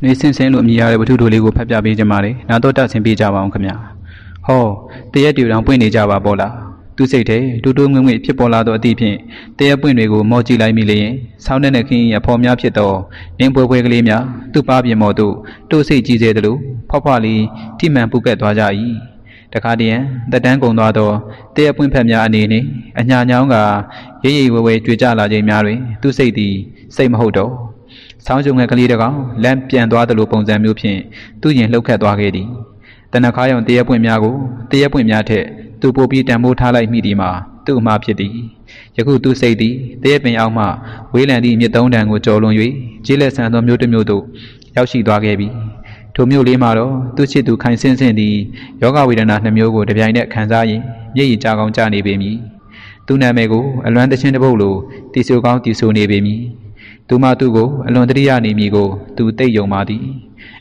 ။နေစင်စင်လို့အမည်ရတဲ့ဝတ္ထုတို့လေးကိုဖတ်ပြပေးကြပါလေ။နာတော့တဆင်ပေးကြပါအောင်ခင်ဗျာ။ဟောတရက်တူတောင်ပွင့်နေကြပါပေါ့လား။သူစိတ်ထဲတူတူငွေ့ငွေ့ဖြစ်ပေါ်လာသောအသည့်ဖြင့်တရက်ပွင့်တွေကိုမော့ကြည့်လိုက်မိလျင်ဆောင်းတဲ့နဲ့ခင်းရဖော်များဖြစ်သောနင်းပွဲပွဲကလေးများသူ့ပါပြင်မော်သို့တို့စိတ်ကြီးစေသလိုဖွားဖွားလေးထိမှန်ပုကက်သွားကြ၏တခါတည်းရန်တက်တန်းကုံသွားသောတရက်ပွင့်ဖက်များအနေနဲ့အညာညောင်းကရိပ်ရိပ်ဝဲဝဲကြွေကြလာခြင်းများတွင်သူ့စိတ်သည်စိတ်မဟုတ်တော့ ဆောင်းကြုံငယ်ကလေးတစ်ကောင်လမ်းပြန်သွားသလိုပုံစံမျိုးဖြင့်သူ့ရင်လှုပ်ခတ်သွားခဲ့သည်တနခါရောင်တရက်ပွင့်များကိုတရက်ပွင့်များထက်သူပိုပြီးတန်ဖိုးထားလိုက်မိသည်မှာသူ့အမှားဖြစ်သည်ယခုသူစိတ်သည်တရက်ပင်အောက်မှဝေးလံသည့်မြစ်သုံးတန်ကိုကျော်လွန်၍ကျေးလက်ဆန်သောမြို့တစ်မြို့သို့ရောက်ရှိသွားခဲ့ပြီထိုမြို့လေးမှာတော့သူချစ်သူခိုင်ဆင်းဆင်းသည်ယောဂဝေဒနာနှမျိုးကိုတပြိုင်နက်ခံစားရင်မျက်ရည်ကြောင်ကြနေပေမည်သူနာမည်ကိုအလွမ်းတချင်းတစ်ပုတ်လိုတီဆိုကောင်းတီဆိုနေပေမည် သူမသူ့ကိုအလွန်တရိယာနေမည်ကို သူသိယုံပါသည်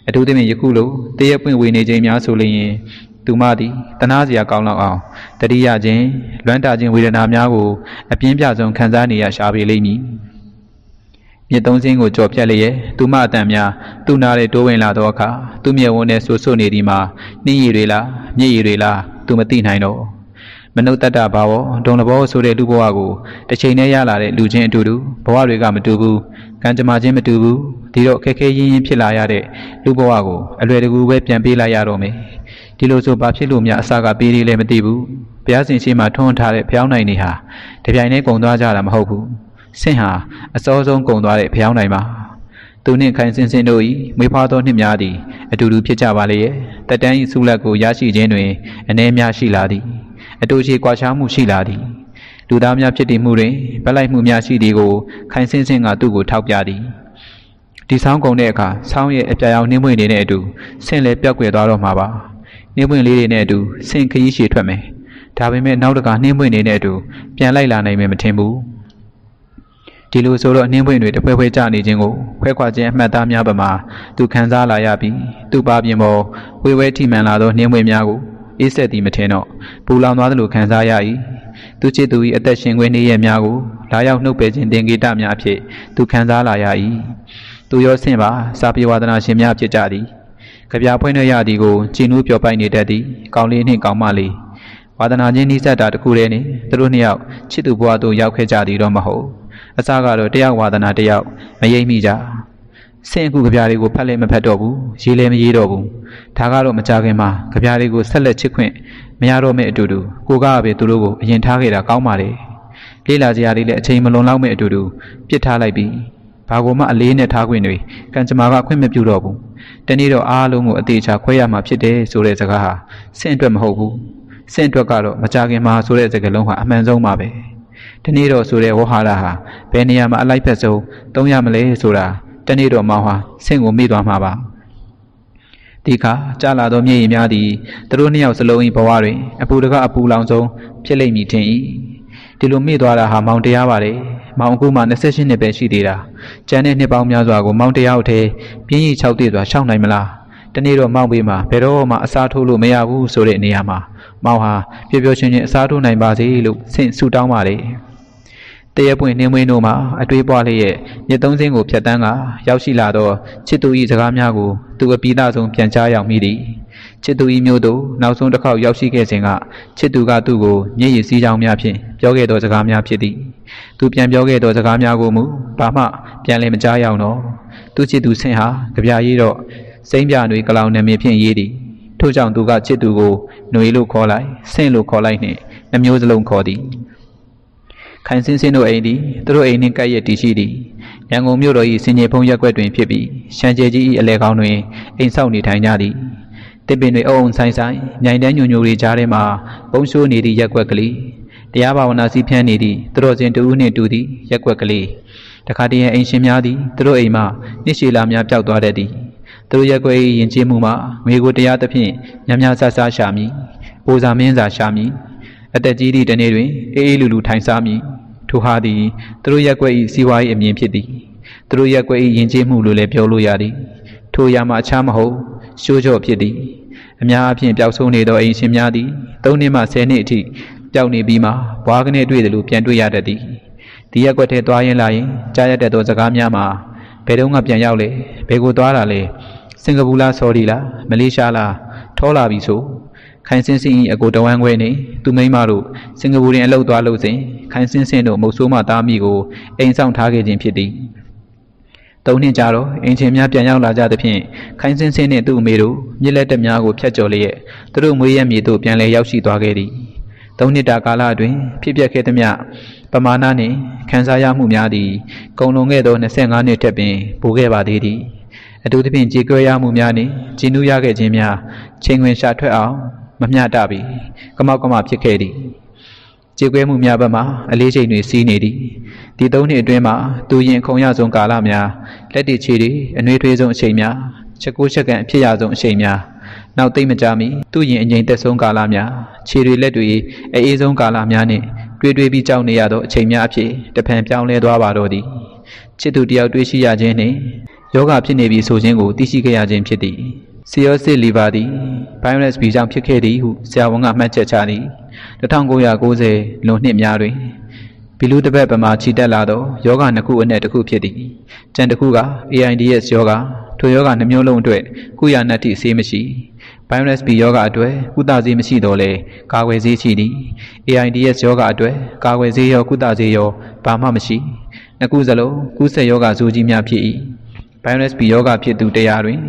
အထူးသဖြင့်ယခုလိုတရက်ပွင့်ဝေနေခြင်းများဆိုလျင်သူမသည်တနာစရာကောင်းလောက်အောင်တတိယခြင်းလွမ်းတာခြင်းဝေဒနာများကိုအပြင်းပြဆုံးခံစားနေရရှာပေလိမ့်မည်မြစ်သုံးစင်းကိုကြော်ပြတ်လျက်သူမအတန်များသူ့နာတဲ့တိုးဝင်လာသောအခါသူ့မျက်ဝန်းထဲဆူဆွနေသည်မှာနှင်းရည်တွေလားမြစ်ရည်တွေလားသူမသိနိုင်တော့ မနုဿတ္တဘာဝဒုံလဘောဆိုတဲ့လူဘဝကိုတစ်ချိန်နဲ့ရလာတဲ့လူချင်းအတူတူဘဝတွေကမတူဘူးကံကြမ္မာချင်းမတူဘူးဒီတော့ခက်ခဲရင်းရင်းဖြစ်လာရတဲ့လူဘဝကိုအလွယ်တကူပဲပြန်ပေးလိုက်ရတော့မယ်ဒီလိုဆိုဘာဖြစ်လို့များအစကပေးသေးလဲမသိဘူးဘုရားရှင်ရှိမှထွန်းထားတဲ့ဖျောင်းနိုင်နေဟာတပြိုင်တည်းကုံသွားကြတာမဟုတ်ဘူးဆင့်ဟာအစောဆုံးကုံသွားတဲ့ဖျောင်းနိုင်ပါသူနှင့်ခိုင်စင်စင်တို့၏မွေးဖွားသောနှစ်များသည်အတူတူဖြစ်ကြပါလေရဲ့တက်တန်း၏ဆုလက်ကိုရရှိခြင်းတွင်အ ਨੇ များရှိလာသည် အတူချေကွာခြားမှုရှိလာသည်လူသားများဖြစ်တည်မှုတွင်ဗက်လိုက်မှုများရှိသည်ကိုခိုင်စင်စင်ကသူ့ကိုထောက်ပြသည်ဒီဆောင်ကုန်တဲ့အခါဆောင်းရဲ့အပြာရောင်နှင်းမွေနေတဲ့အတူဆင့်လည်းပြောက်ကွယ်သွားတော့မှာပါနှင်းမွေလေးတွေနဲ့အတူဆင့်ခရီးရှည်ထွက်မယ်ဒါပေမဲ့နောက်တကနှင်းမွေနေတဲ့အတူပြန်လိုက်လာနိုင်မယ်မထင်ဘူးဒီလိုဆိုတော့နှင်းပွင့်တွေတပွဲပွဲကြနေခြင်းကိုခွဲခွာခြင်းအမှတ်သားများပမာသူခံစားလာရပြီးသူပါပြင်ပေါ်ဝေဝဲထိမှန်လာသောနှင်းပွင့်များကို အေးဆက်သည်မထင်တော့ပူလောင်သွားသလိုခံစားရ၏သူချစ်သူ၏အသက်ရှင်ခွင့်နေ့ရက်များကိုလာရောက်နှုတ်ပယ်ခြင်းတင်ဂေတများအဖြစ်သူခံစားလာရ၏သူရောဆင့်ပါစာပြေဝါဒနာရှင်များဖြစ်ကြသည်ကြပြဖွင့်ရရသည်ကိုကြည်နူးပျော်ပိုက်နေတတ်သည်ကောင်းလေးနှင့်ကောင်းမလေးဝါဒနာချင်းနှိစက်တာတခုတည်းနှင့်သူတို့နှစ်ယောက်ချစ်သူဘဝသို့ရောက်ခဲ့ကြသည်တော့မဟုတ်အစကတော့တယောက်ဝါဒနာတယောက်မရိပ်မိကြ ဆင့်အခုကြပြတွေကိုဖတ်လည်းမဖတ်တော့ဘူးရေးလည်းမရေးတော့ဘူးဒါကတော့မကြခင်မှာကြပြတွေကိုဆက်လက်ချစ်ခွင့်မရတော့မယ့်အတူတူကိုကပဲသူတို့ကိုအရင်ထားခဲ့တာကောင်းပါလေလေးလာကြရာလေးလည်းအချိန်မလွန်လောက်မယ့်အတူတူပြစ်ထားလိုက်ပြီးဘာကိုမှအလေးနဲ့ထားခွင့်တွေကံကြမ္မာကခွင့်မပြုတော့ဘူးတနေ့တော့အားလုံးကိုအသေးချာခွဲရမှာဖြစ်တယ်ဆိုတဲ့စကားဟာဆင့်အတွက်မဟုတ်ဘူးဆင့်အတွက်ကတော့မကြခင်မှာဆိုတဲ့စကားလုံးဟာအမှန်ဆုံးပါပဲတနေ့တော့ဆိုတဲ့ဝဟာရဟာဘယ်နေရာမှာအလိုက်ဖက်ဆုံးသုံးရမလဲဆိုတာ တနေ့တော့မှဟာဆင့်ကိုမိသွားမှာပါဒီခါကြာလာသောမျက်ရည်များသည်သူတို့နှစ်ယောက်စလုံး၏ဘဝတွင်အပူတကအပူလောင်ဆုံးဖြစ်လိမ့်မည်ထင်၏ဒီလိုမိသွားတာဟာမောင်တရားပါလေမောင်အခုမှ28နှစ်ပဲရှိသေးတာကျန်တဲ့နှစ်ပေါင်းများစွာကိုမောင်တရားအထဲပြင်းရည်6တည့်စွာရှောင်နိုင်မလားတနေ့တော့မောင်ပေးမှာဘယ်တော့မှအစားထိုးလို့မရဘူးဆိုတဲ့နေရာမှာမောင်ဟာပျော်ပျော်ရွှင်ရွှင်အစားထိုးနိုင်ပါစေလို့ဆင့်ဆူတောင်းပါလေ တရက်ပွင့်နှင်းမွေးတို့မှာအတွေးပွားလျက်မြစ်သုံးစင်းကိုဖြတ်တန်းကရောက်ရှိလာသောချစ်သူ၏စကားများကိုသူအပိသားဆုံးပြန်ကြားရောက်မိသည်ချစ်သူ၏မျိုးတို့နောက်ဆုံးတစ်ခေါက်ရောက်ရှိခဲ့စဉ်ကချစ်သူကသူ့ကိုမျက်ရည်စည်းကြောင်းများဖြင့်ပြောခဲ့သောစကားများဖြစ်သည်သူပြန်ပြောခဲ့သောစကားများကိုမူဘာမှပြန်လည်းမကြားရောက်တော့သူချစ်သူဆင်ဟာကြပြရေးတော့စိမ့်ပြတွေကလောင်နာမည်ဖြင့်ရေးသည်ထို့ကြောင့်သူကချစ်သူကိုຫນွေလို့ခေါ်လိုက်ဆင့်လို့ခေါ်လိုက်နှင့်နှမျိုးစလုံးခေါ်သည် ခိုင်စင်းစင်းတို့အိမ်သည်သူတို့အိမ်နှင့်ကပ်ရက်တည်ရှိသည်ရန်ကုန်မြို့တော်၏စင်ကြေဖုံးရက်ွက်တွင်ဖြစ်ပြီးရှမ်းကျဲကြီး၏အလဲကောင်းတွင်အိမ်ဆောက်နေထိုင်ကြသည်တစ်ပင်တွေအုံဆိုင်ဆိုင်မြိုင်တန်းညွညိုတွေကြားထဲမှပုံရှိုးနေသည့်ရက်ွက်ကလေးတရားဘာဝနာစီးဖြန်းနေသည့်သူတော်စင်တူဦးနှင့်တူသည့်ရက်ွက်ကလေးတခါတည်းအိမ်ရှင်များသည်သူတို့အိမ်မှနှစ်ရှည်လာများပျောက်သွားတတ်သည်သူတို့ရက်ွက်၏ယဉ်ကျေးမှုမှာငွေကိုတရားသဖြင့်ညများဆဆရှာမည်။ပိုစာမင်းစာရှာမည်။ အသက်ကြီးသည့်တနေ့တွင်အေးအေးလူလူထိုင်စားမည်။ထိုဟာသည်သူတို့ရက်ွက်၏စီးပွားရေးအမြင်ဖြစ်သည်။သူတို့ရက်ွက်၏ယဉ်ကျေးမှုလို့လည်းပြောလို့ရသည်။ထိုရာမှာအခြားမဟုတ်ရှိုးကြော့ဖြစ်သည်။အများအပြားပျောက်ဆုံးနေသောအိမ်ရှင်များသည်၃နှစ်မှ၁၀နှစ်အထိပျောက်နေပြီးမှဘွားကနေတွေ့တယ်လို့ပြန်တွေ့ရတတ်သည်။ဒီရက်ွက်ထဲသွားရင်လာရင်ကြားရတတ်သောစကားများမှာဘယ်တော့မှပြန်ရောက်လေဘယ်ကိုသွားတာလဲ။စင်ကာပူလားဆော်ဒီလားမလေးရှားလားထောလာပြီဆို ခိုင်စင်းစင်း၏အကိုတဝမ်းခွဲနေသူမိန်းမတို့စင်ကာပူတွင်အလုပ်သွားလို့စဉ်ခိုင်စင်းစင်းတို့မုတ်ဆိုးမှသားမိကိုအိမ်ဆောင်ထားခဲ့ခြင်းဖြစ်သည်သုံးနှစ်ကြာတော့အင်ချင်များပြန်ရောက်လာကြသဖြင့်ခိုင်စင်းစင်းနှင့်သူ့အမေတို့မြစ်လက်တက်များကိုဖျက်ကျော်လျက်သူတို့မွေးရမြေသို့ပြန်လည်ရောက်ရှိသွားခဲ့သည်သုံးနှစ်တာကာလအတွင်းဖြစ်ပျက်ခဲ့သမျှပမာဏနှင့်ခံစားရမှုများသည်ကုံလွန်ခဲ့သော25နှစ်ထက်ပင်ပိုခဲ့ပါသေးသည်အထူးသဖြင့်ကြေကွဲရမှုများနှင့်ကျဉ်းနှူးရခဲ့ခြင်းများချိန်ဝင်ရှာထွက်အောင် မမျှတပြီကမောက်ကမဖြစ်ခဲ့သည်ကြေကွဲမှုများဘက်မှအလေးချိန်တွေစီးနေသည်ဒီသုံးနှစ်အတွင်းမှာသူရင်ခုံရဆုံးကာလများလက်တည်ချီတွေအနှွေးထွေးဆုံးအချိန်များချက်ကိုချက်ကန်အဖြစ်ရဆုံးအချိန်များနောက်သိမ့်မကြမီသူရင်အငိမ်သက်ဆုံးကာလများခြေတွေလက်တွေအေးအေးဆုံးကာလများနှင့်တွေ့တွေ့ပြီးကြောက်နေရသောအချိန်များအဖြစ်တဖန်ပြောင်းလဲသွားပါတော့သည်ချစ်သူတယောက်တွေ့ရှိရခြင်းနှင့်ယောဂဖြစ်နေပြီဆိုခြင်းကိုသိရှိခဲ့ရခြင်းဖြစ်သည် ဆီယောစစ်လီဗာသည်ဗိုင်းရပ်စ်ဘီကြောင့်ဖြစ်ခဲ့သည်ဟုဆရာဝန်ကမှတ်ချက်ချသည်1990လွန်နှစ်များတွင်ဘီလူတစ်ပတ်ပမာချီတက်လာသောယောဂနှစ်ခုအနက်တစ်ခုဖြစ်သည်။ကျန်တစ်ခုက AIDS ယောဂထိုယောဂနှမျိုးလုံးအတွက်ကုရနတ္တိဆေးမရှိ။ virus B ယောဂအတွက်ကုသဆေးမရှိတော့လဲကာကွယ်ဆေးရှိသည်။ AIDS ယောဂအတွက်ကာကွယ်ဆေးရောကုသဆေးရောဘာမှမရှိ။နှစ်ခုစလုံးကုသယောဂဇိုးကြီးများဖြစ်၏။ virus B ယောဂဖြစ်သူတရားတွင်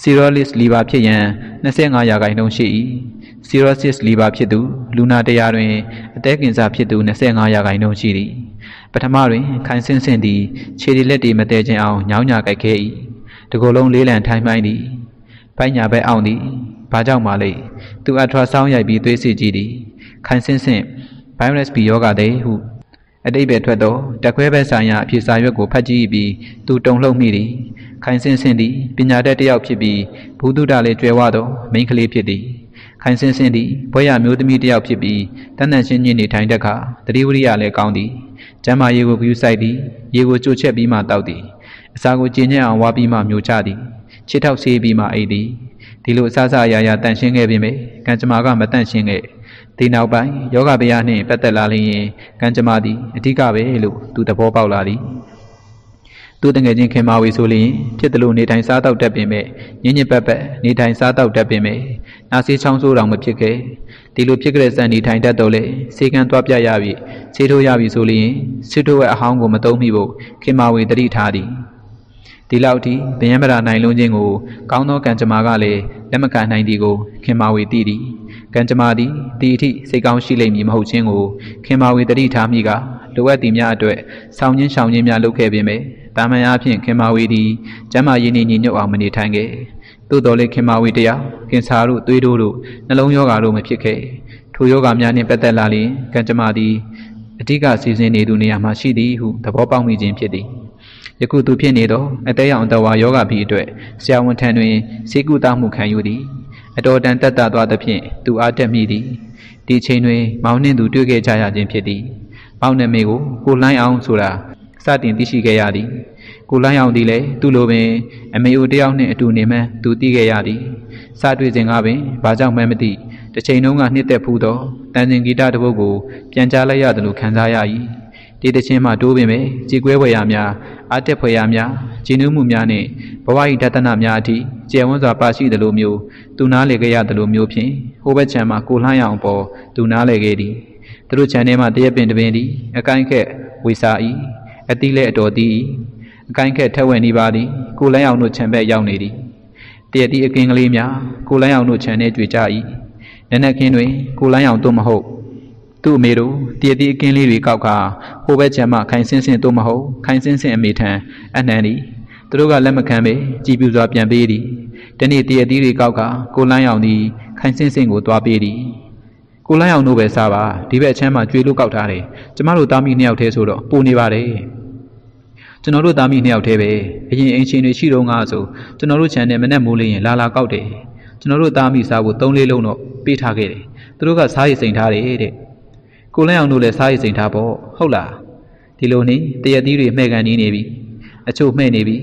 cirrhosis liver ဖြစ်ရန်25ရာခိုင်နှုန်းရှိ၏။ cirrhosis liver ဖြစ်သူလူနာတရားတွင်အသက်ကင်ဆာဖြစ်သူ25ရာခိုင်နှုန်းရှိသည်။ပထမတွင်ခိုင်ဆင်းဆင်းသည်ခြေရည်လက်တွေမတည့်ခြင်းအောင်ညောင်းညာကြိုက်ခဲ့၏။တကိုယ်လုံးလေးလံထိုင်းမှိုင်းသည်။ပိုက်ညာဘက်အောင်သည်။ဘာကြောင့်မလဲ။သူအထွာဆောင်းရိုက်ပြီးသွေးစစ်ကြည့်သည်။ခိုင်ဆင်းဆင်း virus B ယောဂတဲ့ဟု အတိတ်ပဲထွက်သောတက်ခွဲဘက်ဆိုင်ရာအဖြစ်စာရွက်ကိုဖတ်ကြည့်ပြီးသူတုံလှုပ်မိသည်ခိုင်စင်စင်သည်ပညာတတ်တစ်ယောက်ဖြစ်ပြီးဘုဒ္ဓတာလည်းကျွဲဝသောမိန်းကလေးဖြစ်သည်ခိုင်စင်စင်သည်ဘွဲရမျိုးသမီးတစ်ယောက်ဖြစ်ပြီးတန်တန်ရှင်းရှင်းနေထိုင်တတ်ခါတတိဝရိယလည်းကောင်းသည်ကျမ်းမာရေးကိုဂရုစိုက်သည်ရေကိုကြိုချက်ပြီးမှတောက်သည်အစာကိုကျဉ်ညက်အောင်ဝါပြီးမှမျိုးချသည်ခြေထောက်ဆေးပြီးမှအိပ်သည်ဒီလိုအဆအဆအရာရာတန့်ရှင်းခဲ့ပြီမေကံကြမ္မာကမတန့်ရှင်းခဲ့ ဒီနောက်ပိုင်းယောဂဗျာနှင့်ပတ်သက်လာလျင်ကံကြမ္မာသည်အဓိကပဲလို့သူသဘောပေါက်လာသည်သူတငယ်ချင်းခင်မာဝေဆိုလျင်ဖြစ်တယ်လို့နေထိုင်စားတော့တတ်ပင်မဲ့ညင်ညစ်ပတ်ပတ်နေထိုင်စားတော့တတ်ပင်မဲ့နာစီချောင်းဆိုးတောင်မဖြစ်ခဲ့ဒီလိုဖြစ်ကြတဲ့စံနေထိုင်တတ်တော့လေစေကံသွားပြရပြီဆေးထိုးရပြီဆိုလျင်စစ်ထိုးရဲ့အဟောင်းကိုမသုံးမိဖို့ခင်မာဝေတတိထားသည်ဒီလောက်ထိဗယံပရာနိုင်လုံးချင်းကိုကောင်းသောကံကြမ္မာကလည်းလက်မခံနိုင်သည်ကိုခင်မာဝေသိသည် ကံကြမ္မာသည်ဒီအထိစိတ်ကောင်းရှိလိမ့်မည်မဟုတ်ခြင်းကိုခင်မာဝေတတိထားမိကလိုအပ်သည်များအတွက်ဆောင်းချင်းရှောင်းချင်းများလုပ်ခဲ့ပေမယ့်တာမန်အားဖြင့်ခင်မာဝေသည်ကျမ်းမာရေးနှင့်ညီညွတ်အောင်မနေထိုင်ခဲ့သို့တော်လည်းခင်မာဝေတရားခင်စာတို့သွေးတို့တို့နှလုံးရောဂါတို့မဖြစ်ခဲ့ထိုယောဂများနှင့်ပတ်သက်လာလျင်ကံကြမ္မာသည်အဓိကစီစဉ်နေသူနေရာမှာရှိသည်ဟုသဘောပေါက်မိခြင်းဖြစ်သည်ယခုသူဖြစ်နေသောအသေးရောင်တဝါယောဂဘီအတွက်ဆရာဝန်ထံတွင်စေကုသမှုခံယူသည် အတော်တန်တက်တာသွားသဖြင့်သူအားတက်မိသည်ဒီချိန်တွင်မောင်နှင့်သူတွေ့ခဲ့ကြရခြင်းဖြစ်သည်မောင်နှမေကိုကိုလိုင်းအောင်ဆိုတာစတင်သိရှိခဲ့ရသည်ကိုလိုင်းအောင်သည်လည်းသူ့လိုပင်အမေအိုတယောက်နှင့်အတူနေမှန်းသူသိခဲ့ရသည်စတွေ့စဉ်ကပင်ဘာကြောင့်မှမသိတစ်ချိန်လုံးကနှစ်သက်ဖူးသောတန်စင်ဂီတတစ်ပုဒ်ကိုပြန်ကြားလိုက်ရတယ်လို့ခံစားရ၏ ဒီတခြင်းမှတိုးပင်ပဲကြေကွဲဖွယ်ရာများအတက်ဖွယ်ရာများဂျင်းနှမှုများနှင့်ဘဝ၏တသနာများအထိကျယ်ဝန်းစွာပါရှိသလိုမျိုးသူနားလေခဲ့ရသလိုမျိုးဖြင့်ဟိုဘက်ခြမ်းမှကိုလှမ်းရအောင်ပေါ်သူနားလေခဲ့သည်သူတို့ခြံထဲမှတရက်ပင်တပင်သည်အကိုင်းခက်ဝေစာ၏အတိလဲအတော်သည်အကိုင်းခက်ထက်ဝဲနေပါသည်ကိုလန်းအောင်တို့ခြံဘက်ရောက်နေသည်တရက်ဒီအကင်းကလေးများကိုလန်းအောင်တို့ခြံထဲတွေ့ကြ၏နနက်ခင်းတွင်ကိုလန်းအောင်တို့မဟုတ် သူ့အမေတို့တရက်ဒီအကင်းလေးတွေကောက်ကဟိုဘက်ခြံမှခိုင်စင်းစင်းတို့မဟုတ်ခိုင်စင်းစင်းအမေထံအနှံသည်သူတို့ကလက်မခံပဲကြည်ပြူစွာပြန်ပေးသည်တနေ့တရက်ဒီတွေကောက်ကကိုလန်းအောင်သည်ခိုင်စင်းစင်းကိုတွားပေးသည်ကိုလိုင်းအောင်တို့ပဲစားပါဒီဘက်အချမ်းမှာကျွေးလို့ကောက်ထားတယ်ကျမတို့သားမိနှစ်ယောက်တည်းဆိုတော့ပူနေပါတယ်ကျွန်တော်တို့သားမိနှစ်ယောက်တည်းပဲအရင်အင်ရှင်တွေရှိတော့ငါဆိုကျွန်တော်တို့ခြံထဲမနဲ့မိုးလေးရင်လာလာကောက်တယ်ကျွန်တော်တို့သားမိစားဖို့၃လေးလုံးတော့ပေးထားခဲ့တယ်သူတို့ကစားရည်စိန်ထားတယ်တဲ့ ကိုလိုင်းအောင်တို့လည်းစားရည်စိန်ထားပေါ့ဟုတ်လားဒီလိုနေတရက်သီးတွေမှဲ့ကန်နေနေပြီအချို့မှဲ့နေပြီ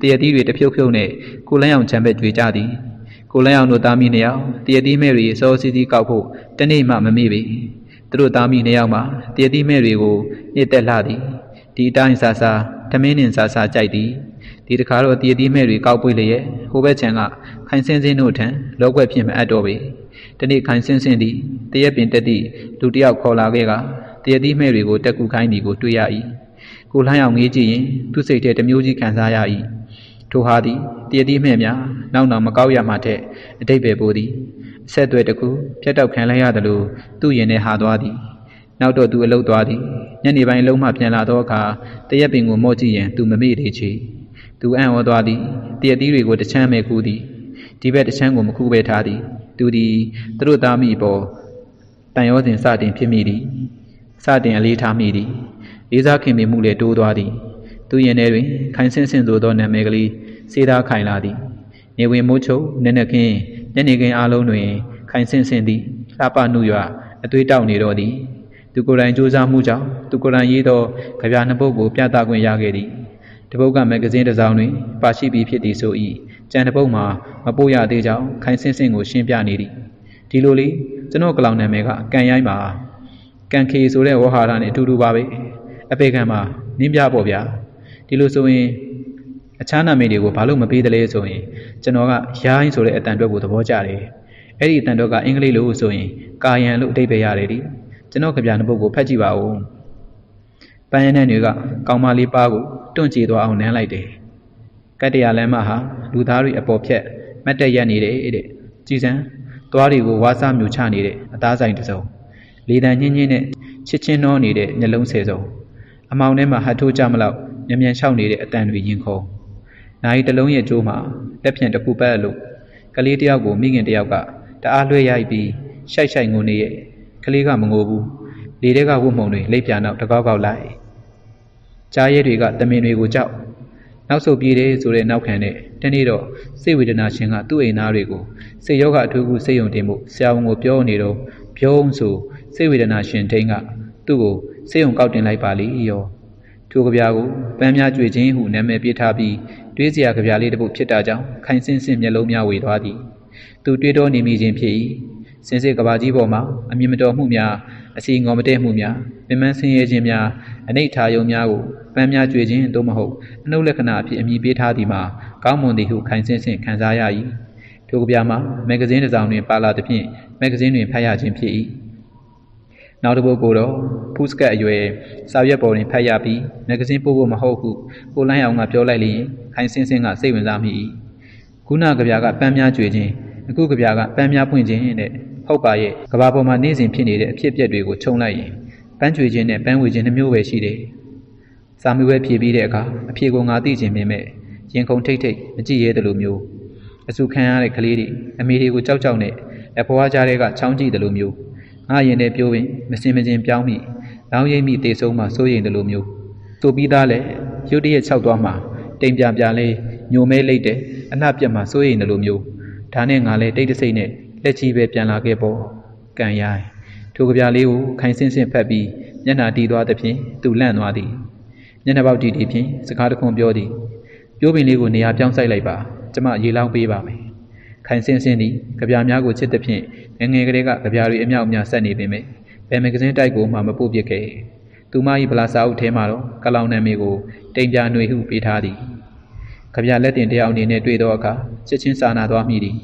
တရက်သီးတွေတဖြုတ်ဖြုတ်နဲ့ကိုလိုင်းအောင်ခြံဘက်ကြွေကြသည်ကိုလိုင်းအောင်တို့သားမိနှစ်ယောက်တရတိမဲ့တွေစောစီစီကောက်ဖို့တနေ့မှမမေ့ပေသူတို့သားမိနှစ်ယောက်မှာတရတိမဲ့တွေကိုညစ်သက်လှသည်ဒီအတိုင်းဆာဆာသမင်းနှင်ဆာဆာကြိုက်သည်ဒီတခါတော့တရတိမဲ့တွေကောက်ပွေလျက်ဟိုဘက်ခြံကခိုင်စင်းစင်းတို့ထံလောကွက်ဖြစ်မအပ်တော့ပေ တနေ့ခိုင်စင်းစင်းသည်တရက်ပင်တက်သည့်လူတစ်ယောက်ခေါ်လာခဲ့ကတရက်သီးမှဲ့တွေကိုတက်ကူခိုင်းသည်ကိုတွေ့ရ၏ကိုလှမ်းအောင်ငေးကြည့်ရင်သူ့စိတ်ထဲတစ်မျိုးကြီးခံစားရ၏ထိုဟာသည်တရက်သီးမှဲ့များနောက်နောက်မကောက်ရမှထက်အတိတ်ပဲပိုသည်အဆက်အသွယ်တစ်ခုပြတ်တောက်ခံလိုက်ရသလိုသူ့ရင်ထဲဟာသွားသည်နောက်တော့သူအလုတ်သွားသည်ညနေပိုင်းအလုံးမှပြန်လာသောအခါတရက်ပင်ကိုမော့ကြည့်ရင်သူမမေ့သေးချေသူအံ့ဩသွားသည်တရက်သီးတွေကိုတချမ်းမဲ့ကူးသည်ဒီဘက်တချမ်းကိုမကူပဲထားသည် သူသည်သူတို့သားမိပေါ်တန်ရောစဉ်စတင်ဖြစ်မိသည်စတင်အလေးထားမိသည်လေးစားခင်မင်မှုလည်းတိုးသွားသည်သူရင်ထဲတွင်ခိုင်ဆင်းဆင်းသို့သောနာမည်ကလေးစေးသားခိုင်လာသည်နေဝင်မိုးချုပ်နက်နက်ခင်းညနေခင်းအားလုံးတွင် ခိုင်ဆင်းဆင်းသည်လှပနှုရွအသွေးတောက်နေတော့သည်သူကိုယ်တိုင်စူးစမ်းမှုကြောင့်သူကိုယ်တိုင်ရေးသောကြပြနှစ်ပုဒ်ကိုပြသခွင့်ရခဲ့သည်တပုတ်ကမဂ္ဂဇင်းတစ်စောင်တွင် ပါရှိပြီးဖြစ်သည်ဆို၏ ကြံတစ်ပုတ်မှာမပို့ရသေးကြောင်းခိုင်ဆင်းဆင်းကိုရှင်းပြနေသည်ဒီလိုလေကျွန်တော်ကလောင်နာမည်ကကန်ရိုင်းပါကန်ခေဆိုတဲ့ဝဟာရနဲ့အတူတူပါပဲအပေခံမှာနင်းပြပေါ့ဗျာဒီလိုဆိုရင်အခြားနာမည်တွေကိုဘာလို့မပေးသလဲဆိုရင်ကျွန်တော်ကရိုင်းဆိုတဲ့အတန်အတွက်ကိုသဘောကျတယ်အဲ့ဒီအတန်တော့ကအင်္ဂလိပ်လိုဆိုရင်ကာယံလို့အဓိပ္ပာယ်ရတယ်ဒီကျွန်တော်ကြပြတဲ့ပုဂ္ဂိုလ်ဖတ်ကြည့်ပါဦးပန်းရတဲ့တွေကကောင်မလေးပါးကိုတွန့်ချေသွားအောင်နမ်းလိုက်တယ် ကတ္တရာလမ်းမဟာလူသားတွေအပေါ်ဖြက်မတ်တက်ရက်နေတယ်တဲ့ကြည်စံသွားတွေကိုဝါးစားမြူချနေတဲ့အသားဆိုင်တစ်စုံလေတံညင်းညင်းနဲ့ချစ်ချင်းနှောနေတဲ့မျက်လုံးဆယ်စုံအမောင်ထဲမှာဟတ်ထိုးကြမလောက်ညံ့ညံ့လျှောက်နေတဲ့အတန်တွေရင်ခုန်နိုင်တလုံးရဲ့ကြိုးမှာလက်ဖြင့်တစ်ခုပတ်လို့ကလေးတယောက်ကိုမိခင်တယောက်ကတအားလွှဲရိုက်ပြီးရှိုက်ရှိုက်ငိုနေရဲ့ကလေးကမငိုဘူးလေထဲကဝတ်မှုံတွေလိပ်ပြာနောက်တကောက်ကောက်လိုက်ကြားရဲတွေကတမင်တွေကိုကြောက် နောက်ဆုတ်ပြေးတယ်ဆိုတဲ့နောက်ခံနဲ့တနေ့တော့စိတ်ဝေဒနာရှင်ကသူ့အိမ်သားတွေကိုစိတ်ယောဂအထူးကူစိတ်ယုံတင်မှုဆရာဝန်ကိုပြောနေတော့ဖြုံးဆိုစိတ်ဝေဒနာရှင်ထိန်ကသူ့ကိုစိတ်ယုံကောက်တင်လိုက်ပါလိရောထိုကဗျာကိုပန်းများကြွေခြင်းဟုနာမည်ပေးထားပြီးတွေးစရာကဗျာလေးတစ်ပုဒ်ဖြစ်တာကြောင့်ခိုင်စင်းစင်းမျက်လုံးများဝေသွားသည်သူတွေးတောနေမိခြင်းဖြစ်၏စင်စစ်ကဘာကြီးပေါ်မှာအမြင်မတော်မှုများ အစီငေါ်မတည့်မှုများပင်ပန်းဆင်းရဲခြင်းများအနိဋ္ဌာယုံများကိုပန်းများကြွေခြင်းသို့မဟုတ်အနှုတ်လက္ခဏာအဖြစ်အမည်ပေးထားသည်မှာကောင်းမွန်သည်ဟုခိုင်စင်းစင်းခံစားရ၏ထိုကဗျာမှာမဂ္ဂဇင်းတစ်စောင်တွင်ပါလာသဖြင့်မဂ္ဂဇင်းတွင်ဖတ်ရခြင်းဖြစ်၏နောက်တစ်ပုဒ်ကိုတော့ဖူးစကတ်အရွယ်စာရွက်ပေါ်တွင်ဖတ်ရပြီးမဂ္ဂဇင်းပို့ဖို့မဟုတ်ဟုကိုလိုင်းအောင်ကပြောလိုက်လျင်ခိုင်စင်းစင်းကစိတ်ဝင်စားမိ၏ခုနကဗျာကပန်းများကြွေခြင်းအခုကဗျာကပန်းများပွင့်ခြင်းတဲ့ ဟုတ်ပါရဲ့ကဘာပေါ်မှာနေ့စဉ်ဖြစ်နေတဲ့အဖြစ်အပျက်တွေကိုခြုံလိုက်ရင်ပန်းကြွေခြင်းနဲ့ပန်းဝေခြင်းနှမျိုးပဲရှိတယ်။စာမေးပွဲဖြေပြီးတဲ့အခါအဖြေကိုငါသိခြင်းမြင်မဲ့ရင်ခုန်ထိတ်ထိတ်မကြည့်ရဲတယ်လို့မျိုးအစုခံရတဲ့ကလေးတွေအမေတွေကိုကြောက်ကြောက်နဲ့အဖွားကြားတွေကချောင်းကြည့်တယ်လို့မျိုးငါရင်ထဲပြိုးရင်မစင်မကျင်ပြောင်းမိလောင်းရိပ်မိတေဆုံးမှစိုးရိမ်တယ်လို့မျိုးဆိုပြီးသားလဲရုတ်တရက်ခြောက်သွားမှတိမ်ပြပြလေးညိုမဲလိုက်တယ်အနှပြက်မှစိုးရိမ်တယ်လို့မျိုးဒါနဲ့ငါလဲတိတ်တဆိတ်နဲ့ လက်ချီပဲပြန်လာခဲ့ပေါ့ကံရိုင်းထိုကပြားလေးကိုခိုင်ဆင်းဆင်းဖက်ပြီးမျက်နှာတီးသွားသဖြင့်သူလန့်သွားသည်မျက်နှာပေါက်တီးတီးဖြင့်စကားတခွန်းပြောသည်ပြိုးပင်လေးကိုနေရာပြောင်းဆိုင်လိုက်ပါကျမရေလောင်းပေးပါမယ်ခိုင်ဆင်းဆင်းသည်ကြပြားများကိုချစ်သဖြင့်ငငယ်ကလေးကကြပြားတွေအမြောက်အများဆက်နေပေမယ့်ဘယ်မဂဇင်းတိုက်ကိုမှမပို့ပစ်ခဲ့သူမ၏ဗလာစာအုပ်ထဲမှာတော့ကလောင်နာမည်ကိုတိမ်ပြຫນွေဟုပေးထားသည်ကြပြားလက်တင်တယောက်အနေနဲ့တွေ့သောအခါချစ်ချင်းစာနာသွားမိသည်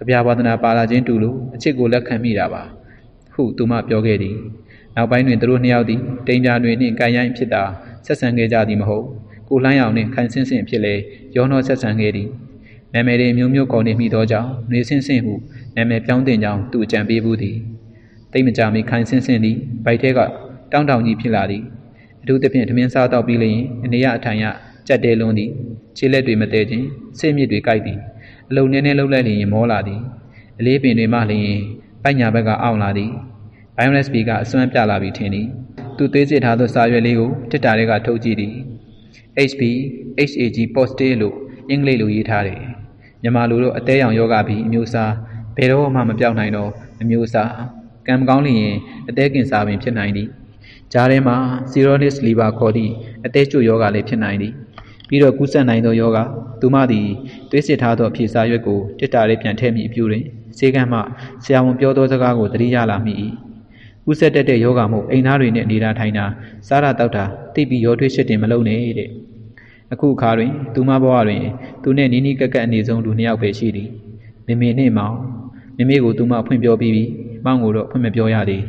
ကြပြဝါဒနာပါလာခြင်းတူလို့အချစ်ကိုလက်ခံမိတာပါဟုသူမပြောခဲ့သည်နောက်ပိုင်းတွင်သူတို့နှစ်ယောက်သည်တိမ်ပြတွင်နှင့်ကန်ရိုင်းဖြစ်တာဆက်ဆံခဲ့ကြသည်မဟုတ်ကိုလှမ်းရောင်နှင့်ခိုင်ဆင်းဆင်းဖြစ်လေရောနှောဆက်ဆံခဲ့သည်နာမည်တွေမျိုးမျိုးခေါ်နေမိသောကြောင့်နှွေဆင်းဆင်းဟုနာမည်ပြောင်းတင်ကြောင်းသူအကြံပေးဘူးသည်တိတ်မကြမီခိုင်ဆင်းဆင်းသည်ဗိုက်ထဲကတောင်းတောင်ကြီးဖြစ်လာသည်အထူးသဖြင့်ထမင်းစားတော့ပြီးလျင်အနေရအထိုင်ရကြက်တဲလွန်းသည်ခြေလက်တွေမတည့်ခြင်းစိတ်မြစ်တွေကြိုက်သည် အလုံနည်းနည်းလှုပ်လိုက်လျင်မောလာသည်အလေးပင်တွေမှလျင်ပိုက်ညာဘက်ကအောင့်လာသည်ဘိုင်ယိုလက်စပီကအစွမ်းပြလာပြီးထင်သည်သူသေးစစ်ထားသောစာရွက်လေးကိုတစ်တာတွေကထုတ်ကြည့်သည် HB HAG positive လို့အင်္ဂလိပ်လိုရေးထားတယ်မြန်မာလိုတော့အသေးရောင်ယောဂပြီးအမျိုးအစားဘယ်တော့မှမပြောင်းနိုင်တော့အမျိုးအစားကံမကောင်းလျင်အသေးကင်စာပင်ဖြစ်နိုင်သည်ကြားထဲမှာ cirrhosis liver ခေါ်သည့်အသေးကျွယောဂလည်းဖြစ်နိုင်သည် ပြီးတော့ကူးစက်နိုင်သောယောဂသူမသည်သွေးစစ်ထားသောအဖြေစာရွက်ကိုတစ်တာလေးပြန်ထည့်မိအပြုတွင်ဈေးကမ်းမှဆရာဝန်ပြောသောစကားကိုသတိရလာမိ၏ကူးစက်တတ်တဲ့ယောဂမှုအိမ်သားတွေနဲ့နေတာထိုင်တာစားတာတောက်တာသိပြီးရောထွေးရှစ်တင်မလုပ်နဲ့တဲ့အခုအခါတွင်သူမဘဝတွင်သူနှင့်နီးနီးကပ်ကပ်အနေဆုံးလူနှစ်ယောက်ပဲရှိသည်မေမေနှင့်မောင်မေမေကိုသူမဖွင့်ပြောပြီးပြီမောင်ကိုတော့ဖွင့်မပြောရသေး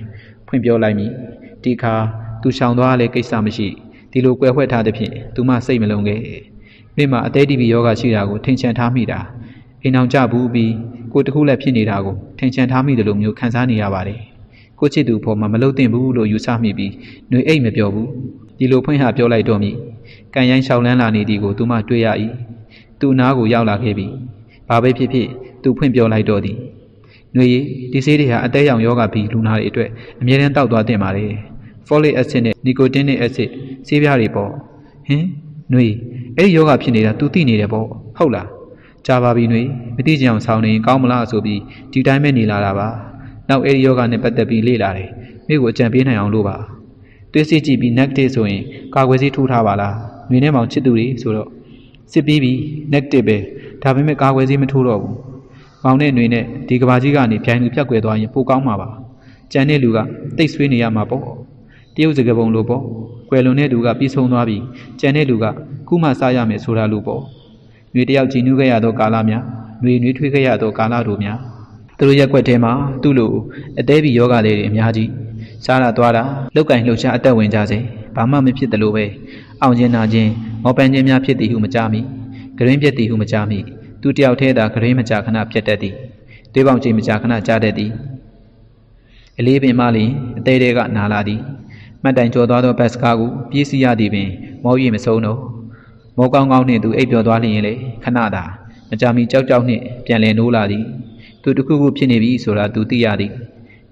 ဖွင့်ပြောလိုက်မည်ဒီအခါသူရှောင်သွားလဲကိစ္စမရှိ ဒီလိုကွယ်ခွက်ထားသဖြင့်သူမစိတ်မလုံးခဲ့မိမအသေးတီဗီယောဂရှိတာကိုထင်ရှားထားမိတာအိမ်အောင်ကြဘူးပြီးကိုတခုလက်ဖြစ်နေတာကိုထင်ရှားထားမိတယ်လို့မျိုးခံစားနေရပါတယ်ကိုချစ်သူဖော်မှာမလုပ်သင့်ဘူးလို့ယူဆမိပြီးနှွေအိတ်မပြောဘူးဒီလိုဖွင့်ဟပြောလိုက်တော့မြည်ကံရိုင်းရှောင်းလန်းလာနေသည်ကိုသူမတွေ့ရ၏သူ့နားကိုရောက်လာခဲ့ပြီဘာပဲဖြစ်ဖြစ်သူဖွင့်ပြောလိုက်တော့သည်နှွေရည်ဒီဆေးတွေဟာအသက်ရောင်ယောဂပြီးလူနာတွေအတွက်အမြဲတမ်းတောက်သွားတင်ပါလေ folic acid နဲ့ nicotinic acid ဆေးပြားတွေပေါ့ဟင်နှွေအဲ့ဒီယောဂဖြစ်နေတာ तू သိနေတယ်ပေါ့ဟုတ်လားကြာပါပြီနှွေမသိကြအောင်ဆောင်းနေကောင်းမလားဆိုပြီးဒီတိုင်းပဲနေလာတာပါနောက်အဲ့ဒီယောဂနဲ့ပတ်သက်ပြီးလေ့လာတယ်မိကိုအကြံပေးနိုင်အောင်လို့ပါသွေးစစ်ကြည့်ပြီး negative ဆိုရင်ကာကွယ်ဆေးထိုးထားပါလားနှွေနဲ့မောင်ချစ်သူတွေဆိုတော့စစ်ပြီးပြီး negative ပဲဒါပေမဲ့ကာကွယ်ဆေးမထိုးတော့ဘူးမောင်နဲ့နှွေနဲ့ဒီကဘာကြီးကနေပြိုင်လူပြက်ကွယ်သွားရင်ပိုကောင်းမှာပါကြံတဲ့လူကတိတ်ဆွေးနေရမှာပေါ့ တရုတ်စကားပုံလိုပေါ့ကွယ်လွန်တဲ့သူကပြီးဆုံးသွားပြီကြံတဲ့လူကခုမှစားရမယ်ဆိုတာလိုပေါ့နှွေတယောက်ကြည်နူးခဲ့ရသောကာလများနှွေနှွေးထွေးခဲ့ရသောကာလတို့များသူတို့ရက်ွက်ထဲမှာသူ့လိုအသေးပြီးယောဂလေးတွေအများကြီးစားတာသွားတာလောက်ကင်လှုပ်ရှားအသက်ဝင်ကြစေဘာမှမဖြစ်သလိုပဲအောင်ကျင်နာခြင်းမောပန်းခြင်းများဖြစ်သည်ဟုမကြမီဂရင်းပြက်သည်ဟုမကြမီသူတယောက်တည်းသာဂရင်းမကြခဏပြက်တတ်သည်တွေးပေါင်ချိန်မကြခဏကြားတတ်သည်အလေးပင်မှလျင်အသေးသေးကနာလာသည် မှတ်တိုင်ကျော်သွားသောဘတ်စကားကိုပြေးစီရသည်ပင် မောရည်မဆုံးတော့မောကောင်းကောင်းနှင့်သူအိပ်ပျော်သွားလျင်လေခဏသာမကြမီကြောက်ကြောက်နှင့်ပြန်လည်နိုးလာသည် သူတစ်ခုခုဖြစ်နေပြီဆိုတာသူသိရသည်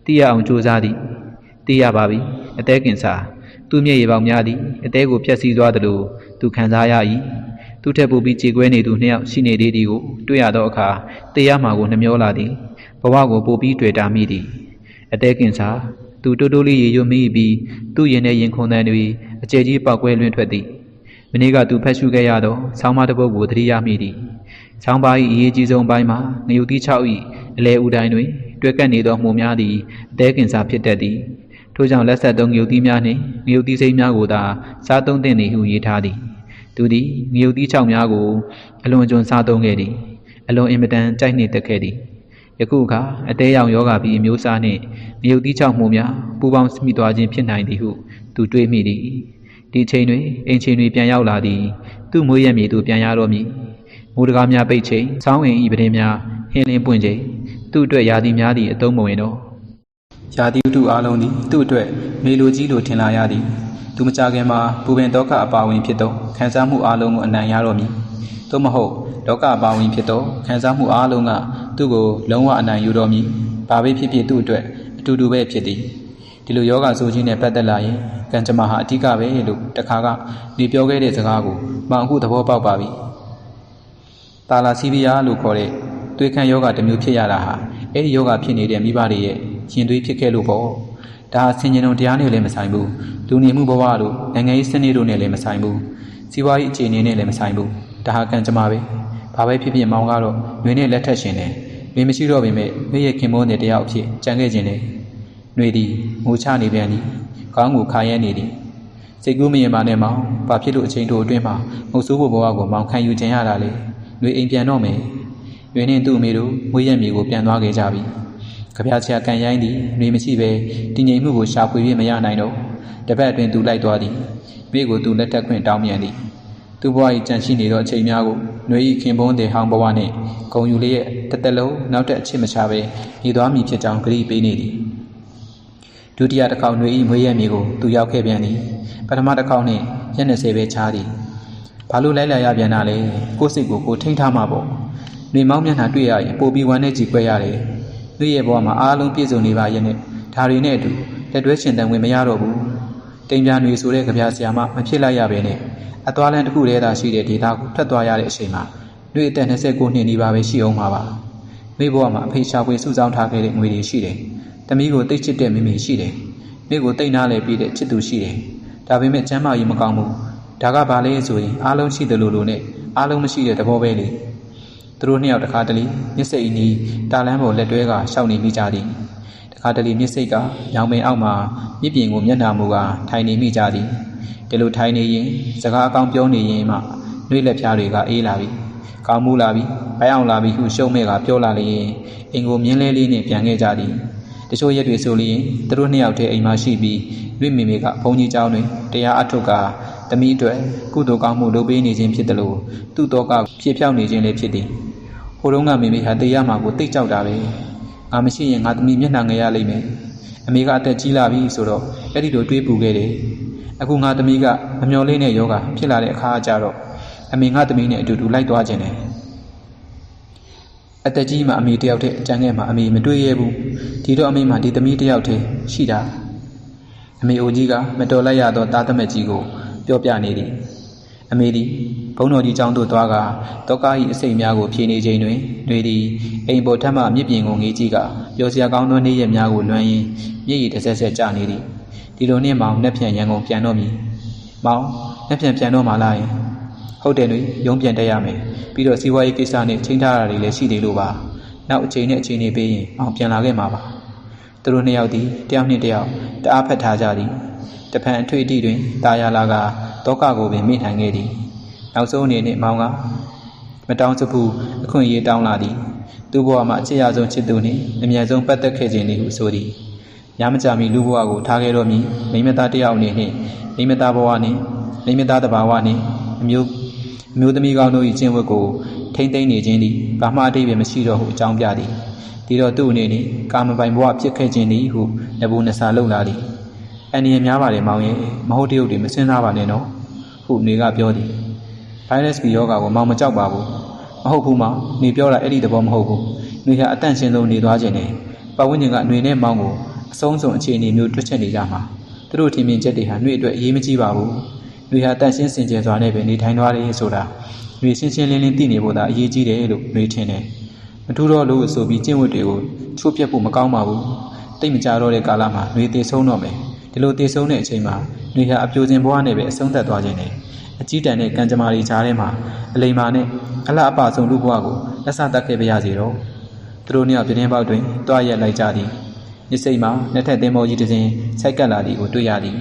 သိရအောင်ကြိုးစားသည်သိရပါပြီအသေးကင်စာသူ့မျက်ရည်ပေါင်များသည်အသေးကိုဖျက်ဆီးသွားသလိုသူခံစားရ၏သူထက်ပိုပြီးကြေကွဲနေသူနှစ်ယောက်ရှိနေသေးသည်ကိုတွေ့ရသောအခါတရားမှာကိုနှမျောလာသည်ဘဝကိုပိုပြီးတွေ့တာမိသည်အသေးကင်စာ သူတိုးတိုးလေးရေရွမိပြီးသူ့ရင်ထဲရင်ခုန်တန်းတွေအကျယ်ကြီးပောက်ကွဲလွင့်ထွက်သည်မနေ့ကသူဖတ်ရှုခဲ့ရသောဆောင်းပါးတစ်ပုဒ်ကိုသတိရမိသည်ဆောင်းပါး၏အရေးကြီးဆုံးပိုင်းမှာငရုတ်တိ6၏အလဲဦးတိုင်းတွင် တွဲကပ်နေသောမှုများသည်အသေးကင်စာဖြစ်တတ်သည်ထို့ကြောင့်လက်ဆက်သောငရုတ်တိများနှင့်ငရုတ်တိစိမ်းများကိုသာစားသုံးသင့်သည်ဟုရေးထားသည်သူသည်ငရုတ်တိ6များကိုအလွန်ကျွံစားသုံးခဲ့သည်အလွန်အင်မတန်ကြိုက်နှင့်တက်ခဲ့သည် ယခုအခါအသေးရောင်ယောဂပြီးအမျိုးအစားနှင့်မြုပ်သီးချောက်မှုများပူပေါင်းမိသွားခြင်းဖြစ်နိုင်သည်ဟုသူတွေးမိသည်ဒီချိန်တွင်အင်ချိန်တွင်ပြန်ရောက်လာသည်သူ့မွေးရမြေသို့ပြန်ရတော့မည်မိုးတကားများပိတ်ချိန်ဆောင်းအင်ဤပဒင်းများဟင်းလင်းပွင့်ချိန်သူ့အတွက်ယာသည်များသည့်အသုံးမဝင်တော့ယာသည်ဥတုအားလုံးသည်သူ့အတွက်မေလိုကြီးလိုထင်လာရသည်သူမကြခင်မှာပူပင်ဒုက္ခအပါဝင်ဖြစ်သောခံစားမှုအလုံးကိုအနံ့ရတော့မည်သို့မဟုတ်ဒုက္ခအပါဝင်ဖြစ်သောခံစားမှုအလုံးက သူ့ကိုလုံးဝအနံ့ယူတော့မည်ဘာပဲဖြစ်ဖြစ်သူ့အတွက်အတူတူပဲဖြစ်သည်ဒီလိုယောဂဆိုခြင်းနဲ့ပတ်သက်လာရင်ကံကြမ္မာဟာအဓိကပဲလို့တခါကနေပြောခဲ့တဲ့စကားကိုမှန်အခုသဘောပေါက်ပါပြီတာလာစီဗီယာလို့ခေါ်တဲ့သွေးခမ်းယောဂတစ်မျိုးဖြစ်ရတာဟာအဲ့ဒီယောဂဖြစ်နေတဲ့မိဘတွေရဲ့ရှင်သွေးဖြစ်ခဲ့လို့ပေါ့ဒါဆင်ញင်ုံတရားနဲ့လည်းမဆိုင်ဘူးလူနေမှုဘဝတို့နိုင်ငံရေးစနစ်တို့နဲ့လည်းမဆိုင်ဘူးစီးပွားရေးအခြေအနေနဲ့လည်းမဆိုင်ဘူးဒါဟာကံကြမ္မာပဲဘာပဲဖြစ်ဖြစ်မောင်ကတော့ငွေနဲ့လက်ထက်ရှင်တယ် မင်းမရှိတော့ပေမဲ့မိရဲ့ခင်မိုးတဲ့တယောက်အဖြစ်ကြံခဲ့ခြင်းတယ်။နှွေသည်ငိုချနေပြန်သည်။ခေါင်းကိုခါရဲနေသည်။စိတ်ကူးမရင်ပါနဲ့မောင်။ဘာဖြစ်လို့အချိန်တိုအတွင်းမှာမုတ်ဆိုးဖို့ဘဝကိုမောင်ခံယူခြင်းရတာလေ။နှွေအိမ်ပြန်တော့မယ်။နှွေနဲ့သူ့အမေတို့မွေးရမြေကိုပြန်သွားခဲ့ကြပြီ။ကြပြချာကန်ရိုင်းသည်နှွေမရှိပဲတည်ငြိမ်မှုကိုရှာဖွေပြမရနိုင်တော့။တပတ်အတွင်းသူလိုက်သွားသည်။မိကိုသူလက်ထက်ခွင့်တောင်းပြန်သည်။ သူ့ဘဝ၏ကြံရှိနေသောအချိန်များကိုနှွေ၏ခင်ပွန်းတဲ့ဟောင်းဘဝနှင့်ဂုံယူလျက်တစ်သက်လုံးနောက်ထပ်အချစ်မချပဲဤသွားမည်ဖြစ်ကြောင်းကြိပေးနေသည်ဒုတိယတစ်ခေါက်နှွေ၏မွေးရမြေကိုသူရောက်ခဲ့ပြန်သည်ပထမတစ်ခေါက်နှင့်ရက်20ပဲချားသည်ဘာလို့လိုက်လာရပြန်တာလဲကိုယ်စိတ်ကိုကိုထိန်းထားမှာပေါ့နှွေမောင်းမျက်နှာတွေ့ရရင်ပိုပြီးဝမ်းနဲ့ကြည်ကွဲရတယ်နှွေရဲ့ဘဝမှာအားလုံးပြည့်စုံနေပါရဲ့နဲ့ဒါတွေနဲ့အတူလက်တွဲရှင်တန်ဝင်မရတော့ဘူး တိမ်ပြနှွေဆိုတဲ့ကြပြဆရာမမဖြစ်လိုက်ရပဲနဲ့အသွားလန်းတစ်ခုတည်းသာရှိတဲ့ဒေတာကိုထွက်သွားရတဲ့အချိန်မှာနှွေအသက်29နှစ်နီးပါးပဲရှိအောင်ပါပါမိဘဝမှာအဖေရှာဖွေစုဆောင်းထားခဲ့တဲ့ငွေတွေရှိတယ်တမီးကိုတိတ်ချစ်တဲ့မိမိရှိတယ်မိကိုတိတ်နာလဲပြီးတဲ့ချစ်သူရှိတယ်ဒါပေမဲ့ကျမ်းမာရေးမကောင်းဘူးဒါကဘာလဲဆိုရင်အားလုံးရှိတယ်လို့လို့နဲ့အားလုံးမရှိတဲ့သဘောပဲလေသူတို့နှစ်ယောက်တခါတလေမျက်စိအနီးတာလန်းပေါ်လက်တွဲကရှောက်နေမိကြသည် တခါတလေမျက်စိကရောင်ပင်အောက်မှာမြစ်ပြင်ကိုမျက်နှာမူကထိုင်နေမိကြသည်ဒီလိုထိုင်နေရင်စကားအကောင်းပြောနေရင်မှ နှွေးလက်ဖြားတွေကအေးလာပြီကောင်းမှုလာပြီဘိုင်းအောင်လာပြီဟုရှုံးမဲ့ကပြောလာလျင်အင်ကိုမြင်းလဲလေးနှင့်ပြန်ခဲ့ကြသည်တချို့ရက်တွေဆိုလျင်သူတို့နှစ်ယောက်တည်းအိမ်မှာရှိပြီးလွိမိမိကဘုန်းကြီးเจ้าတွင်တရားအထုတ်ကတမိအတွက်ကုသိုလ်ကောင်းမှုလုပ်ပေးနေခြင်းဖြစ်တယ်လို့သူ့တော့ကဖြည့်ဖြောက်နေခြင်းလည်းဖြစ်သည်ဟိုတုန်းကမိမိဟာတရားမှာကိုတိတ်ကြောက်တာပဲ ငါမရှိရင်ငါသမီးမျက်နှာငယ်ရလိမ့်မယ်အမေကအသက်ကြီးလာပြီဆိုတော့အဲ့ဒီလိုတွေးပူခဲ့တယ်အခုငါသမီးကမမျော်လင့်တဲ့ယောဂဖြစ်လာတဲ့အခါကျတော့အမေငါသမီးနဲ့အတူတူလိုက်သွားခြင်းတယ်အသက်ကြီးမှအမေတယောက်တည်းအကြံငယ်မှအမေမတွေ့ရဘူးဒီတော့အမေမှဒီသမီးတယောက်တည်းရှိတာအမေအိုကြီးကမတော်လိုက်ရသောတာသမက်ကြီးကိုပြောပြနေသည် အမေသည်ဘုန်းတော်ကြီးကျောင်းသို့သွားကတောကား၏အစိတ်များကိုဖြေနေချိန်တွင်နှွေသည်အိမ်ပေါ်ထက်မှမြစ်ပြင်ကိုငေးကြည့်ကပျော်စရာကောင်းသောနေ့ရက်များကိုလွှမ်းရင်းမျက်ရည်တစ်ဆက်ဆက်ကျနေသည်ဒီလိုနှင့်မောင်နှက်ပြန်ရန်ကုန်ပြန်တော့မည်မောင်နှက်ပြန်ပြန်တော့မှလာရင်ဟုတ်တယ်နှွေရုံးပြန်တက်ရမယ်ပြီးတော့စီးပွားရေးကိစ္စနဲ့ချိန်ထားတာတွေလည်းရှိသေးလို့ပါနောက်အချိန်နဲ့အချိန်နေပေးရင်မောင်ပြန်လာခဲ့မှာပါသူတို့နှစ်ယောက်သည်တယောက်နှင့်တယောက်တအားဖက်ထားကြသည်တဖန်အထွေအထိတွင်တာယာလာက တောကကိုပင်မိထိုင်ခဲ့သည်နောက်ဆုံးအနေနဲ့မောင်ကမတောင်းစဖူးအခွင့်အရေးတောင်းလာသည်သူ့ဘဝမှာအချစ်ရဆုံးချစ်သူနှင့်အမြဲဆုံးပတ်သက်ခဲ့ခြင်းသည်ဟုဆိုသည်ညမကြမီလူဘဝကိုထားခဲ့တော့မည်မိမသားတယောက်အနေနှင့်မိမသားဘဝနှင့်မိမသားတဘာဝနှင့်အမျိုးအမျိုးသမီးကောင်းတို့၏ကျင့်ဝတ်ကိုထိမ့်သိမ့်နေခြင်းသည်ကာမအတိပ္ပယ်မရှိတော့ဟုအကြောင်းပြသည်ဒီတော့သူ့အနေနဲ့ကာမပိုင်ဘဝဖြစ်ခဲ့ခြင်းသည်ဟုနဘူးနဆာလုံလာသည် အန်ဒီရများပါတယ်မောင်ရဲ့မဟုတ်တရုပ်တွေမစင်စားပါနဲ့နော်ဟုနေကပြောသည် virus B ယောဂါကိုမောင်မကြောက်ပါဘူးမဟုတ်ဘူးမောင်နေပြောတာအဲ့ဒီသဘောမဟုတ်ဘူးနေဟာအတန့်ရှင်းဆုံးနေသွားခြင်းနဲ့ပတ်ဝန်းကျင်ကຫນွေနဲ့မောင်ကိုအဆုံးစွန်အခြေအနေမျိုးတွက်ချက်နေကြမှာသူတို့ထင်မြင်ချက်တွေဟာຫນွေအတွက်အရေးမကြီးပါဘူးຫນွေဟာတန့်ရှင်းစင်ကြယ်စွာနဲ့ပဲနေထိုင်သွားတယ်ဆိုတာຫນွေရှင်းရှင်းလင်းလင်းသိနေဖို့သာအရေးကြီးတယ်လို့ຫນွေထင်တယ်မထူးတော့လို့ဆိုပြီးကျင့်ဝတ်တွေကိုချိုးပြတ်ဖို့မကောင်းပါဘူးတိတ်မကြတော့တဲ့ကာလမှာຫນွေတည်ဆုံးတော့မယ် ဒီလိုတည်ဆုံးတဲ့အချိန်မှာຫນွေဟာအပြိုစင်ဘဝနဲ့ပဲအဆုံးသတ်သွားခြင်းနဲ့အကြီးတန်းတဲ့ကံကြမ္မာတွေကြားထဲမှာအလိမ္မာနဲ့အလှအပဆုံးလူဘဝကိုလက်ဆတတ်ခဲ့ပါရစေတော့သူတို့နှစ်ယောက်ပြတင်းပေါက်တွင်တွားရက်လိုက်ကြသည်ညစိတ်မှာနှစ်ထက်သင်းမောကြီးတစ်စင်းဆိုက်ကပ်လာသည်ကိုတွေ့ရသည်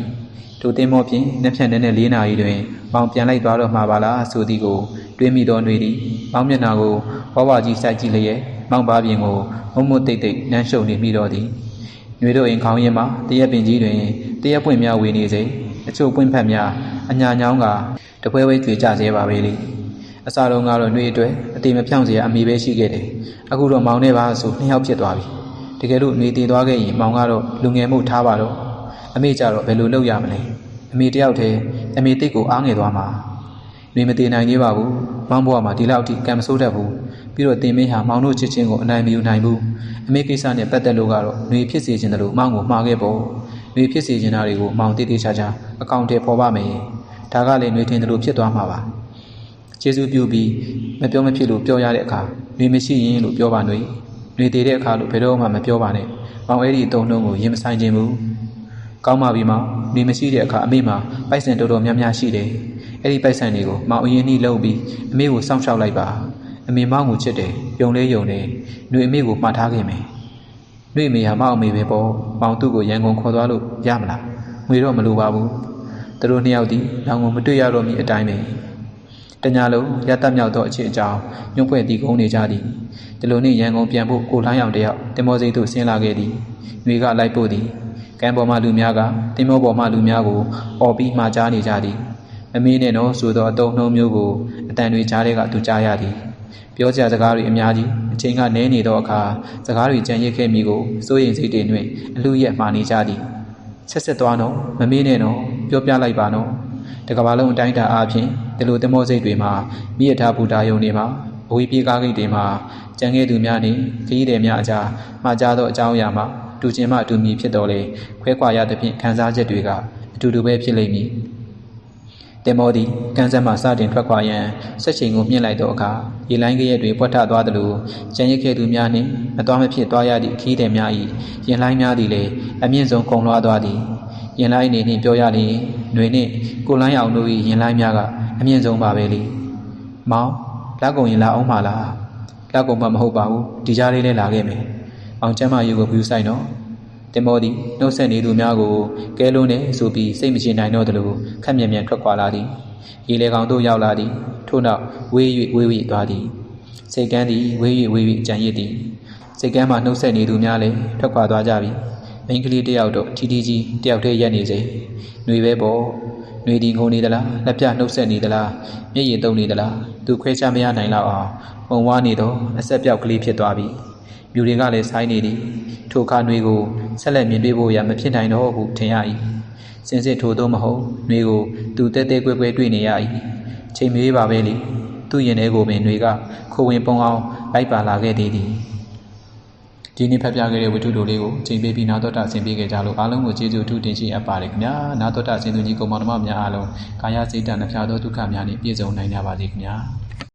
ထိုသင်းမောဖြင့်နှစ်ဖြန့်နဲ့၄နာရီတွင်မောင်ပြန်လိုက်သွားတော့မှာပါလားဆိုသည်ကိုတွေးမိတော်နှွေသည်မောင်မျက်နှာကိုဘဝကြီးစိုက်ကြည့်လျက်မောင်ပါပြင်ကိုမုံမုတ်တိတ်တိတ်နမ်းရှုပ်နေမိတော်သည် ညွေတို့အိမ်ခေါင်းရင်မှာတရက်ပင်ကြီးတွင်တရက်ပွင့်များဝေနေစေအချို့ပွင့်ဖက်များအညာညောင်းကတပွဲပွဲကြွေကြသေးပါပဲလေအစားတော့ကတော့နှွေအတွက်အတိမဖြောင်းစရာအမိပဲရှိခဲ့တယ်အခုတော့မောင်နဲ့ပါဆိုနှစ်ယောက်ဖြစ်သွားပြီတကယ်လို့နှွေတည်သွားခဲ့ရင်မောင်ကတော့လူငယ်မှုထားပါတော့အမေကြတော့ဘယ်လိုလုပ်ရမလဲအမေတယောက်တည်းအမေတိတ်ကိုအားငယ်သွားမှာနှွေမတည်နိုင်သေးပါဘူးမောင်ဘဝမှာဒီလောက်ထိကံမဆိုးတတ်ဘူး ပြီးတော့တင်မင်းဟာမောင်တို့ချစ်ချင်းကိုအနိုင်မယူနိုင်ဘူးအမေကိစ္စနဲ့ပတ်သက်လို့ကတော့နှွေဖြစ်စေခြင်းတလို့မောင်ကိုမှားခဲ့ပေါ့နှွေဖြစ်စေခြင်းတာတွေကိုမောင်တည်တည်ချာချာအကောင့်ထဲပေါ်ပါမယ်ဒါကလည်းနှွေထင်တယ်လို့ဖြစ်သွားမှာပါကျေးဇူးပြုပြီးမပြောမဖြစ်လို့ပြောရတဲ့အခါနှွေမရှိရင်လို့ပြောပါနှွေနှွေတည်တဲ့အခါလို့ဘယ်တော့မှမပြောပါနဲ့မောင်အဲ့ဒီအတုံးနှုံးကိုရင်မဆိုင်ခြင်းဘူးကောင်းပါပြီမောင်နှွေမရှိတဲ့အခါအမေမှာပိုက်ဆံတော်တော်များများရှိတယ်အဲ့ဒီပိုက်ဆံတွေကိုမောင်အရင်နှီးလုံးပြီးအမေကိုစောင့်ရှောက်လိုက်ပါ အမေမောင်ကိုချစ်တယ်ယုံလဲယုံတယ်နှွေအမေကိုမှားထားခဲ့မယ်နှွေအမေဟာမောင်အမေပဲပေါ့မောင်သူ့ကိုရန်ကုန်ခေါ်သွားလို့ရမလားငွေတော့မလိုပါဘူးသူတို့နှစ်ယောက်သည်နောင်ကိုမတွေ့ရတော့မီအတိုင်းပဲတညာလုံးရတတ်မြောက်သောအခြေအကြောင်းညှို့ဖွဲ့တည်ကုန်းနေကြသည်ဒီလိုနှင့်ရန်ကုန်ပြန်ဖို့ကိုလိုင်းအောင်တယောက်တင်မောစိတ်သို့ဆင်းလာခဲ့သည်နှွေကလိုက်ဖို့သည်ကံပေါ်မှလူများကတင်မောပေါ်မှလူများကိုអော်ပြီးမှာကြားနေကြသည်အမေနဲ့တော့ဆိုသောအတုံးနှုံးမျိုးကိုအတန်တွေကြားတဲ့ကသူကြားရသည် ပြောကြစကားတွေအများကြီးအချိန်ကနည်းနေသောအခါစကားတွေကြံရစ်ခဲ့မိကိုစိုးရိမ်စိတ်တွေနှင့်အလူရက်မှာနေကြသည်ဆက်ဆက်သွားတော့မမေးနဲ့တော့ပြောပြလိုက်ပါတော့တကဘာလုံးအတိုင်းတာအားဖြင့်ဒီလိုသမောစိတ်တွေမှာမိရထားဘူတာယုံတွေမှာအဝေးပြေးကားဂိတ်တွေမှာကြံခဲ့သူများနှင့်ခရီးသည်များအကြားမှာကြားသောအကြောင်းအရာမှာတူချင်းမှတူမီဖြစ်တော်လေခွဲခွာရသဖြင့်ခံစားချက်တွေကအတူတူပဲဖြစ်လိမ့်မည် တင်မောသည်ကန်းစက်မှစတင်ထွက်ခွာရန်ဆက်ချိန်ကိုမြင့်လိုက်သောအခါရေလိုင်းကရက်တွေပွက်ထသွားသလိုကြံရစ်ခဲ့သူများနှင့်မတော်မဖြစ်သွားရသည့်ခီးသည်များ၏ရင်လိုင်းများသည်လည်းအမြင့်ဆုံးကုံလွှားသွားသည်ရင်လိုင်းအနေနှင့်ပြောရလျင်ຫນွေနှင့်ကိုလိုင်းအောင်တို့၏ရင်လိုင်းများကအမြင့်ဆုံးပါပဲလေမောင်လက်ကုံရင်လာအောင်ပါလားလက်ကုံမှမဟုတ်ပါဘူးဒီကြားလေးနဲ့လာခဲ့မယ်အောင်ကျမ်းမာရေးကိုဘူးဆိုင်တော့ တင်မောသည်နှုတ်ဆက်နေသူများကိုကဲလုံးနေဆိုပြီးစိတ်မရှိနိုင်တော့သလိုခက်မြန်မြန်ထွက်ခွာလာသည်ရေလေကောင်တို့ရောက်လာသည်ထို့နောက်ဝေး၍ဝေး၍သွားသည်စိတ်ကန်းသည်ဝေး၍ဝေး၍ကြံရစ်သည်စိတ်ကန်းမှနှုတ်ဆက်နေသူများလည်းထွက်ခွာသွားကြပြီမိန်းကလေးတစ်ယောက်တော့ထီထီကြီးတယောက်တည်းရက်နေစေຫນွေပဲပေါ့ຫນွေဒီငုံနေသလားလက်ပြနှုတ်ဆက်နေသလားမျက်ရည်တုံနေသလားသူခွဲခြားမရနိုင်တော့အောင်ပုံဝါနေတော့အဆက်ပြောက်ကလေးဖြစ်သွားပြီ မြူတွေကလည်းဆိုင်းနေသည်ထိုခါနှွေကိုဆက်လက်မြင်တွေ့ဖို့ရမဖြစ်နိုင်တော့ဟုထင်ရ၏စင်စစ်ထိုသောမဟုတ်နှွေကိုသူတဲတဲကွဲကွဲတွေ့နေရ၏ချိန်မေးပါပဲလေသူ့ရင်ထဲကိုပင်နှွေကခိုဝင်ပုံအောင်လိုက်ပါလာခဲ့သေးသည်ဒီနေ့ဖတ်ပြခဲ့တဲ့ဝတ္ထုတို့လေးကိုချိန်ပေးပြီးနာတော်တာဆင်ပေးခဲ့ကြလို့အားလုံးကိုကျေးဇူးအထူးတင်ရှိအပ်ပါတယ်ခင်ဗျာနာတော်တာဆင်သူကြီးကောင်မတော်များအားလုံးကာယစိတ်တနှဖျားသောဒုက္ခများနှင့်ပြည့်စုံနိုင်ကြပါစေခင်ဗျာ